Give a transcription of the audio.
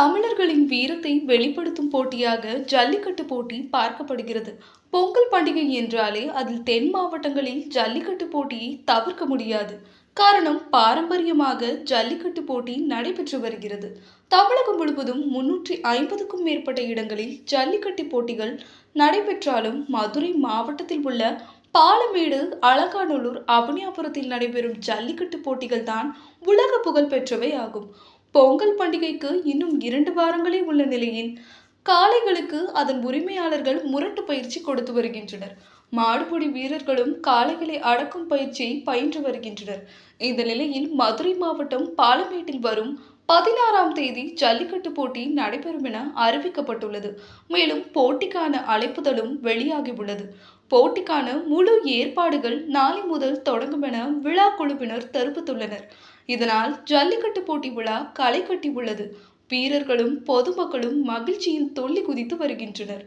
தமிழர்களின் வீரத்தை வெளிப்படுத்தும் போட்டியாக ஜல்லிக்கட்டு போட்டி பார்க்கப்படுகிறது. பொங்கல் பண்டிகை என்றாலே அதில் தென் மாவட்டங்களில் ஜல்லிக்கட்டு போட்டியை தவிர்க்க முடியாது. காரணம் பாரம்பரியமாக ஜல்லிக்கட்டு போட்டி நடைபெற்று வருகிறது. தமிழகம் முழுவதும் முன்னூற்றி ஐம்பதுக்கும் மேற்பட்ட இடங்களில் ஜல்லிக்கட்டு போட்டிகள் நடைபெற்றாலும் மதுரை மாவட்டத்தில் உள்ள பாலமேடு அலங்காநல்லூர் அவனியாபுரத்தில் நடைபெறும் ஜல்லிக்கட்டு போட்டிகள் தான் உலக புகழ் பெற்றவை ஆகும். பொங்கல் பண்டிகைக்கு இன்னும் இரண்டு வாரங்களே உள்ள நிலையில் காளைகளுக்கு அதன் உரிமையாளர்கள் முரட்டு பயிற்சி கொடுத்து வருகின்றனர். மாடுபிடி வீரர்களும் காளைகளை அடக்கும் பயிற்சியை பயின்று வருகின்றனர். இந்த நிலையில் மதுரை மாவட்டம் பாலமேட்டில் வரும் பதினாறாம் தேதி ஜல்லிக்கட்டு போட்டி நடைபெறும் என அறிவிக்கப்பட்டுள்ளது. மேலும் போட்டிக்கான அழைப்புதலும் வெளியாகியுள்ளது. போட்டிக்கான முழு ஏற்பாடுகள் நாளை முதல் தொடங்கும் என விழா குழுவினர் தெரிவித்துள்ளனர். இதனால் ஜல்லிக்கட்டு போட்டி விழா களை கட்டி உள்ளது. வீரர்களும் பொதுமக்களும் மகிழ்ச்சியில் துள்ளி குதித்து வருகின்றனர்.